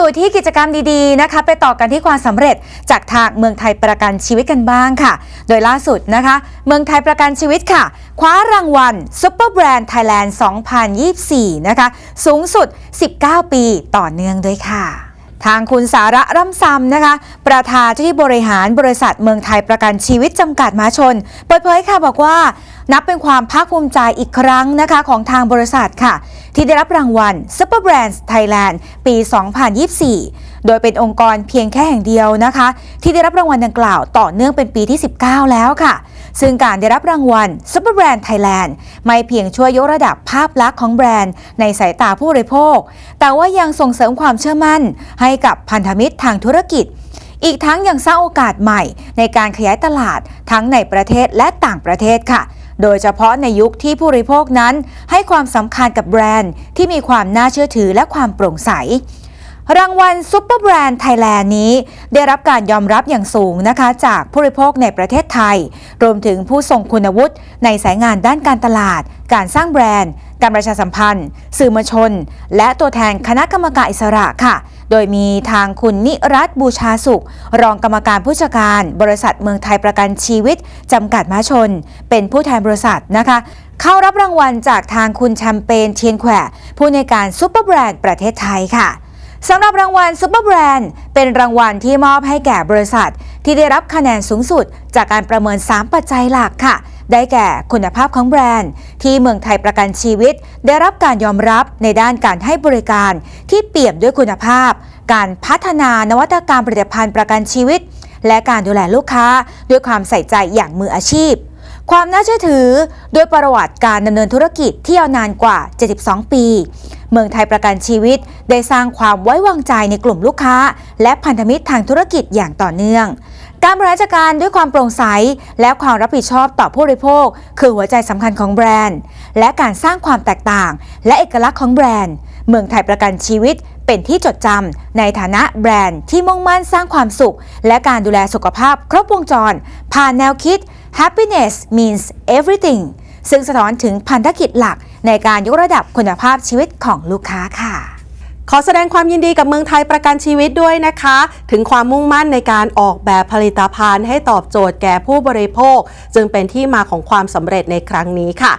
อยู่ที่กิจกรรมดีๆนะคะ ไปต่อกันที่ความสำเร็จจากทางเมืองไทยประกันชีวิตกันบ้างค่ะ โดยล่าสุดนะคะ เมืองไทยประกันชีวิตค่ะ คว้ารางวัลซุปเปอร์แบรนด์ไทยแลนด์ 2024 นะคะ สูงสุด 19 ปีต่อเนื่องด้วยค่ะ ทางคุณสาระร่ำซำนะคะ ประธานเจ้าที่บริหารบริษัทเมืองไทยประกันชีวิตจำกัดมหาชน เปิดเผยค่ะบอกว่า นับเป็นความภาคภูมิใจอีกครั้งนะคะของทางบริษัทค่ะ ที่ได้รับรางวัล Super Brands Thailand ปี 2024 โดยเป็นองค์กรเพียงแค่แห่งเดียวนะคะ ที่ได้รับรางวัลดังกล่าวต่อเนื่องเป็นปีที่ 19 แล้วค่ะ ซึ่งการได้รับรางวัล Super Brand Thailand ไม่เพียงช่วยยกระดับภาพลักษณ์ของแบรนด์ในสายตาผู้บริโภค แต่ว่ายังส่งเสริมความเชื่อมั่น ให้กับพันธมิตรทางธุรกิจ อีกทั้งยังสร้างโอกาสใหม่ในการขยายตลาดทั้งในประเทศและต่างประเทศค่ะโดยเฉพาะในยุคที่ผู้บริโภคนั้น ให้ความสำคัญกับแบรนด์ที่มีความน่าเชื่อถือและความโปร่งใส รางวัลซุปเปอร์แบรนด์ไทยแลนด์นี้ ได้รับการยอมรับอย่างสูงนะคะ จากผู้บริโภคในประเทศไทย รวมถึงผู้ทรงคุณวุฒิในสายงานด้านการตลาด การสร้างแบรนด์ การประชาสัมพันธ์ สื่อมวลชน และตัวแทนคณะกรรมการอิสระค่ะ โดยมีทางคุณนิรัตบูชาสุข รองกรรมการผู้จัดการ บริษัทเมืองไทยประกันชีวิตจำกัดมาชน เป็นผู้แทนบริษัทนะคะเข้ารับรางวัลจากทางคุณแชมเปญเทียนแขวผู้ในการซุปเปอร์แบรนด์ประเทศไทยค่ะ สำหรับรางวัลซุปเปอร์แบรนด์เป็นรางวัลที่มอบให้แก่บริษัท ที่ได้รับคะแนนสูงสุด จากการประเมิน 3 ปัจจัยหลักค่ะ ได้แก่คุณภาพของแบรนด์ ที่เมืองไทยประกันชีวิต ได้รับการยอมรับในด้านการให้บริการที่เปี่ยมด้วยคุณภาพ การพัฒนานวัตกรรมผลิตภัณฑ์ประกันชีวิต และการดูแลลูกค้า ด้วยความใส่ใจอย่างมืออาชีพ ความน่าเชื่อถือโดยประวัติการดำเนินธุรกิจที่ยาวนานกว่า 72 ปี เมืองไทยประกันชีวิต ได้สร้างความไว้วางใจในกลุ่มลูกค้า และพันธมิตรทางธุรกิจอย่างต่อเนื่อง การบริหารจัดการด้วยความโปร่งใส และความรับผิดชอบต่อผู้บริโภค คือหัวใจสำคัญของแบรนด์ และการสร้างความแตกต่าง และเอกลักษณ์ของแบรนด์ เมืองไทยประกันชีวิตเป็นที่จดจำในฐานะแบรนด์ที่มุ่งมั่นสร้างความสุข และการดูแลสุขภาพครบวงจร ผ่านแนวคิด happiness means everything ซึ่งสะท้อนถึงพันธกิจหลักในการยกระดับคุณภาพชีวิตของลูกค้าค่ะ ขอแสดงความยินดีกับเมืองไทยประกันชีวิตด้วยนะคะ ถึงความมุ่งมั่นในการออกแบบผลิตภัณฑ์ให้ตอบโจทย์แก่ผู้บริโภค จึงเป็นที่มาของความสำเร็จในครั้งนี้ค่ะ